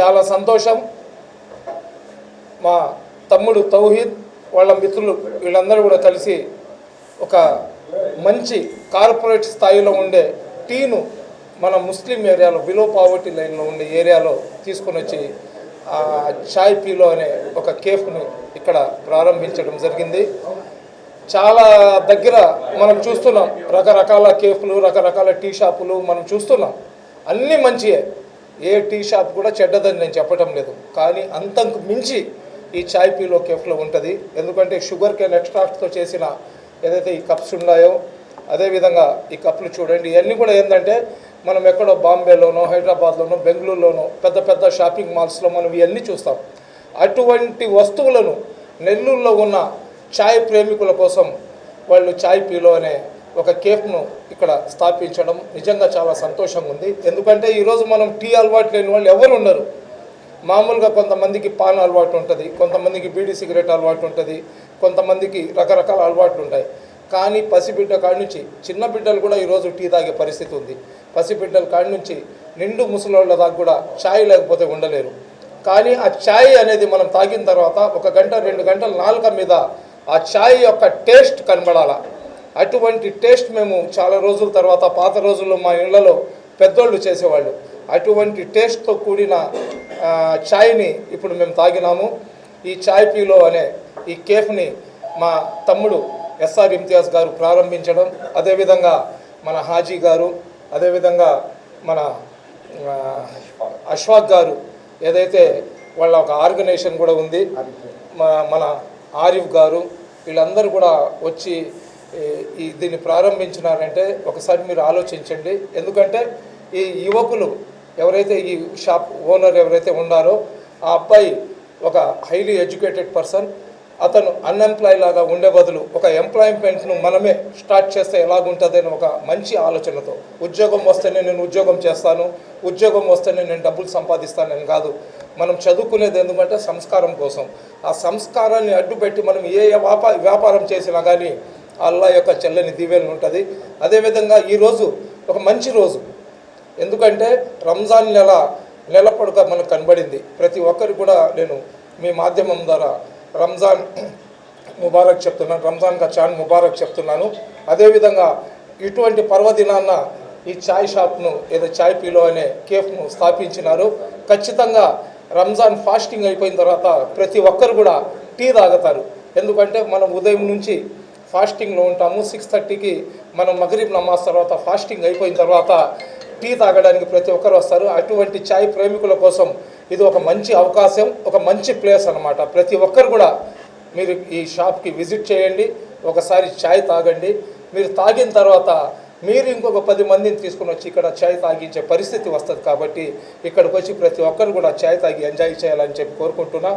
చాలా సంతోషం. మా తమ్ముడు తౌహీద్ వాళ్ళ మిత్రులు వీళ్ళందరూ కూడా కలిసి ఒక మంచి కార్పొరేట్ స్థాయిలో ఉండే టీను మన ముస్లిం ఏరియాలో బిలో పావర్టీ లైన్లో ఉండే ఏరియాలో తీసుకొని వచ్చి చాయ్ పీలో అనే ఒక కేఫ్ను ఇక్కడ ప్రారంభించడం జరిగింది. చాలా దగ్గర మనం చూస్తున్నాం రకరకాల కేఫ్లు రకరకాల టీ షాపులు మనం చూస్తున్నాం. అన్నీ మంచియే. ఏ టీ షాప్ కూడా చెడ్డదని నేను చెప్పటం లేదు. కానీ అంతకు మించి ఈ చాయ్ పీలో కేఫ్లో ఉంటుంది. ఎందుకంటే షుగర్ కేన్ ఎక్స్ట్రాక్ట్తో చేసిన ఏదైతే ఈ కప్స్ ఉన్నాయో అదేవిధంగా ఈ కప్లు చూడండి. ఇవన్నీ కూడా ఏంటంటే మనం ఎక్కడో బాంబేలోనో హైదరాబాద్లోనో బెంగళూరులోనో పెద్ద పెద్ద షాపింగ్ మాల్స్లో మనం ఇవన్నీ చూస్తాం. అటువంటి వస్తువులను నెల్లూరులో ఉన్న ఛాయ్ ప్రేమికుల కోసం వాళ్ళు ఛాయ్ పీలో అనే ఒక కేఫ్ను ఇక్కడ స్థాపించడం నిజంగా చాలా సంతోషంగా ఉంది. ఎందుకంటే ఈరోజు మనం టీ అలవాటు లేని వాళ్ళు ఎవరు ఉండరు. మామూలుగా కొంతమందికి పాన్ అలవాటు ఉంటుంది కొంతమందికి బీడీ సిగరెట్ అలవాటు ఉంటుంది కొంతమందికి రకరకాల అలవాట్లు ఉంటాయి. కానీ పసిబిడ్డ కాడి నుంచి చిన్న బిడ్డలు కూడా ఈరోజు టీ తాగే పరిస్థితి ఉంది. పసిబిడ్డల కాడి నుంచి నిండు ముసలోళ్ళ దాకా కూడా ఛాయ్ లేకపోతే ఉండలేరు. కానీ ఆ ఛాయ్ అనేది మనం తాగిన తర్వాత ఒక గంట రెండు గంటల నాలుక మీద ఆ ఛాయ్ యొక్క టేస్ట్ కనబడాల? అటువంటి టేస్ట్ మేము చాలా రోజుల తర్వాత పాత రోజుల్లో మా ఇళ్ళలో పెద్దోళ్ళు చేసేవాళ్ళు. అటువంటి టేస్ట్తో కూడిన ఛాయ్ని ఇప్పుడు మేము తాగినాము. ఈ ఛాయ్ పీలో అనే ఈ కేఫ్ని మా తమ్ముడు ఎస్ఆర్ ఇమ్తియాజ్ గారు ప్రారంభించడం అదేవిధంగా మన హాజీ గారు అదేవిధంగా మన అశ్వాక్ గారు ఏదైతే వాళ్ళ ఒక ఆర్గనైజేషన్ కూడా ఉంది మ- మన ఆరిఫ్ గారు వీళ్ళందరూ కూడా వచ్చి ఈ- దీన్ని ప్రారంభించినారంటే ఒకసారి మీరు ఆలోచించండి. ఎందుకంటే ఈ యువకులు ఎవరైతే ఈ షాప్ ఓనర్ ఎవరైతే ఉన్నారో ఆ అబ్బాయి ఒక హైలీ ఎడ్యుకేటెడ్ పర్సన్. అతను అన్ఎంప్లాయ్ లాగా ఉండే బదులు ఒక ఎంప్లాయ్మెంట్ను మనమే స్టార్ట్ చేస్తే ఎలాగుంటుందని ఒక మంచి ఆలోచనతో ఉద్యోగం వస్తేనే నేను ఉద్యోగం చేస్తాను ఉద్యోగం వస్తేనే నేను డబ్బులు సంపాదిస్తానని కాదు. మనం చదువుకునేది ఎందుకంటే సంస్కారం కోసం. ఆ సంస్కారాన్ని అడ్డుపెట్టి మనం ఏ వ్యాపారం చేసినా కానీ అల్లా యొక్క చెల్లని దీవెలను ఉంటుంది. అదేవిధంగా ఈరోజు ఒక మంచి రోజు. ఎందుకంటే రంజాన్ నెల నెల పొడక మనకు కనబడింది. ప్రతి ఒక్కరు కూడా నేను మీ మాధ్యమం ద్వారా రంజాన్ ముబారక్ చెప్తున్నాను. రంజాన్ కా చాన్ ముబారక్ చెప్తున్నాను. అదేవిధంగా ఇటువంటి పర్వదినాన్న ఈ చాయ్ షాప్ను ఏదో చాయ్ పీలో అనే కేఫ్ను స్థాపించినారు. ఖచ్చితంగా రంజాన్ ఫాస్టింగ్ అయిపోయిన తర్వాత ప్రతి ఒక్కరు కూడా టీ తాగుతారు. ఎందుకంటే మనం ఉదయం నుంచి ఫాస్టింగ్లో ఉంటాము. సిక్స్ థర్టీకి మనం మగరీబ్ నమాజ్ తర్వాత ఫాస్టింగ్ అయిపోయిన తర్వాత టీ తాగడానికి ప్రతి ఒక్కరు వస్తారు. అటువంటి ఛాయ్ ప్రేమికుల కోసం ఇది ఒక మంచి అవకాశం ఒక మంచి ప్లేస్ అనమాట ప్రతి ఒక్కరు కూడా మీరు ఈ షాప్కి విజిట్ చేయండి ఒకసారి చాయ్ తాగండి. మీరు తాగిన తర్వాత మీరు ఇంకొక పది మందిని తీసుకుని వచ్చి ఇక్కడ ఛాయ్ తాగించే పరిస్థితి వస్తుంది కాబట్టి ఇక్కడికి వచ్చి ప్రతి ఒక్కరు కూడా చాయ్ తాగి ఎంజాయ్ చేయాలని చెప్పి కోరుకుంటున్నా.